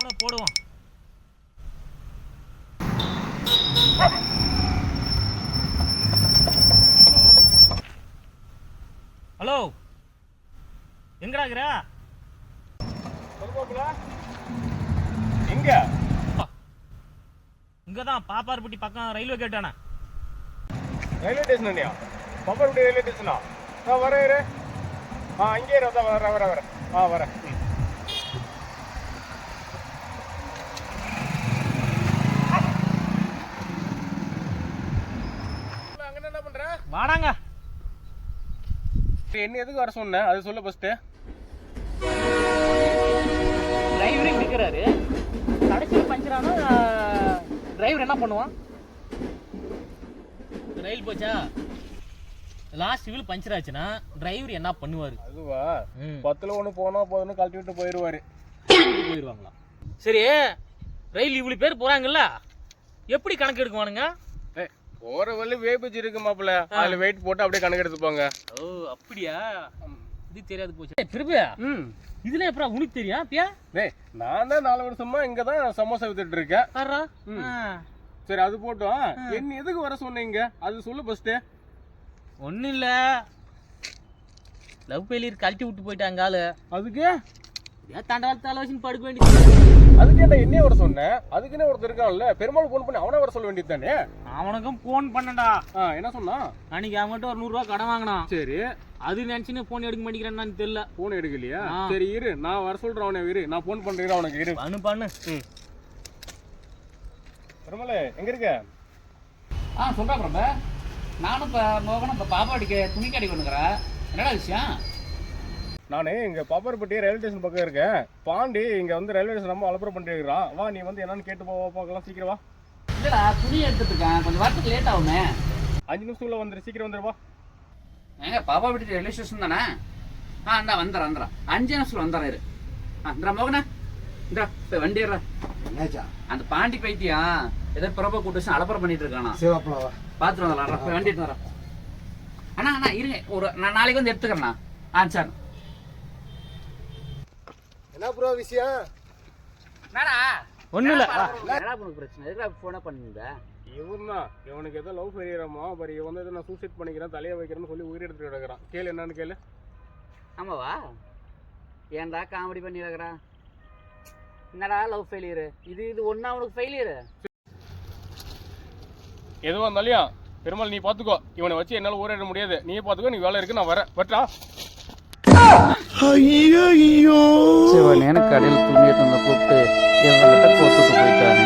போட போடுவோம். ஹலோ? எங்கடா இருக்கிற? எங்க? இங்க தான் பாப்பார்பட்டி பக்கம் ரயில்வே கேட்டானே ரயில்வே ஸ்டேஷன் இல்லையா பம்பர்பட்டி ரயில்வே ஸ்டேஷனா ஆ? வரேன் ஆ அதான் வரேன் வரேன் வரேன் ஆ வரேன் ம். அங்க என்ன பண்ற வாடாங்க. என்ன எதுக்கு வர சொன்னேன் அது சொல்ல ஃபர்ஸ்ட் டிரைவரே இருக்கிறாரு கடைசியில் பஞ்சரானா டிரைவர் என்ன பண்ணுவான்? ரயில் போச்சா? லாஸ்ட் வீல் பஞ்சர் ஆச்சுன்னா டிரைவர் என்ன பண்ணுவார்? அதுவா? பத்துல ஒண்ணு போனா போதும்னு கழட்டி விட்டு போயிருவாரு. போயிடுவாங்களா சரி ரயில் இவ்வளோ பேர் போறாங்கல்ல? எப்படி கணக்கு எடுக்குவானுங்க? போற வழி வேபிச்சு இருக்கு மாப்பிள்ள. அதுல வெயிட் போட்டு அப்படியே கணக்கு எடுத்துப்பாங்க. ஓ அப்படியா? இது தெரியாது போச்சு. திருப்பியா ம். இதுல எப்படா உனக்கு தெரியும் பியா? டேய் நான் தான் நாலு வருஷமா இங்க தான் சமோசா வித்துட்டு இருக்கேன். ஆறா? சரி அது போட்டோம். என்ன எதுக்கு வர சொன்னீங்க? அது சொல்லு ஃபர்ஸ்ட் ஒன்றும் இல்லை. லவ் ஃபெயிலியர் கழட்டி விட்டு போயிட்டாங்க ஆளு. அதுக்கு? தண்டால் தலை வச்சுன்னு படுக்க வேண்டியது. அதுக்கு என்ன என்னைய வர சொன்னேன் அதுக்குன்னு ஒருத்தர் இருக்கான்ல பெருமாள் ஃபோன் பண்ணி அவனை வர சொல்ல வேண்டியது தானே? அவனுக்கும் ஃபோன் பண்ணடா என்ன சொன்னான் அன்னைக்கு அவன்கிட்ட ஒரு நூறுரூவா கடன் வாங்கினான். சரி. அது நினச்சின்னு ஃபோன் எடுக்க மாட்டேங்கிறான்னு தெரியல. போன் எடுக்கலையா. சரி இரு. நான் வர சொல்றேன் அவனை இரு. நான் ஃபோன் பண்றேன் அவனுக்கு இரு. பண்ணு பண்ணு. பெருமாள் எங்க இருக்க? ஆ சொல்கிறா பிரப. நானும் இப்போ மோகனும் இப்போ பாப்பாடிக்கு துணி கடைக்கு வந்துக்கிறேன் என்னடா விஷயம்? நானு இங்க பாப்பார்பட்டி ரயில்வே ஸ்டேஷன் பக்கம் இருக்கேன். பாண்டி இங்க வந்து ரயில்வே ஸ்டேஷன் ரொம்ப அலப்புறம் பண்ணிட்டு இருக்கிறான். வா நீ வந்து என்னன்னு கேட்டு போ பார்க்கலாம் சீக்கிரம் வா. இல்லைடா துணி எடுத்துட்டு இருக்கேன். கொஞ்சம் வரத்துக்கு லேட் ஆகுமே. அஞ்சு நிமிஷத்துக்குள்ள வந்துரு சீக்கிரம் வந்துரு வா. ஏங்க பாப்பா வீட்டு ரயில்வே ஸ்டேஷன் தானே? ஆ இந்தா வந்துடுறேன் வந்துடுறேன் அஞ்சு நிமிஷத்தில் வந்துடுறேன் இரு. ஆ இந்தா மோகனா. இந்தா இப்போ வண்டி ஏறுறா. என்னாச்சா? அந்த பாண்டி பைத்தியம் ஏதோ பிரபா கூட்டு வச்சு அலப்பறம் பண்ணிட்டு இருக்கானா? சிவப்பளவா பார்த்துட்டு வந்துடலாம் போய் வண்டி எடுத்து வரேன் அண்ணா அண்ணா இருங்க. ஒரு நான் நாளைக்கு வந்து எடுத்துக்கிறேண்ணா ஆ சரி. என்ன ப்ரோ விஷயம்? என்னடா? ஒன்றும் இல்லை. என்னடா உனக்கு பிரச்சனை? எதுக்கு ஃபோனை பண்ணிருந்த இவன் தான் இவனுக்கு ஏதோ லவ் ஃபெயிலியராமா பாரு இவன் வந்து நான் சூசைட் பண்ணிக்கிறேன் தலையை வைக்கிறேன்னு சொல்லி உயிர் எடுத்துட்டு கிடக்குறான். கேளு என்னன்னு கேளு. ஆமாவா? ஏன்டா காமெடி பண்ணிடுறா என்னடா லவ் ஃபெயிலியரு இது இது ஒன்றா உனக்கு ஃபெயிலியரு எதுவா இருந்தாலும் பெருமாள் நீ பாத்துக்கோ இவனை வச்சு என்னால ஊரிட முடியாது. நீ பாத்துக்கோ நீ வேலை இருக்கு நான் வரேன். பட்டா சிவன் வேனுக்கு அடியில் துணியை தந்து கூப்பிட்டு இவங்ககிட்ட கொடுத்துட்டு போயிட்டாங்க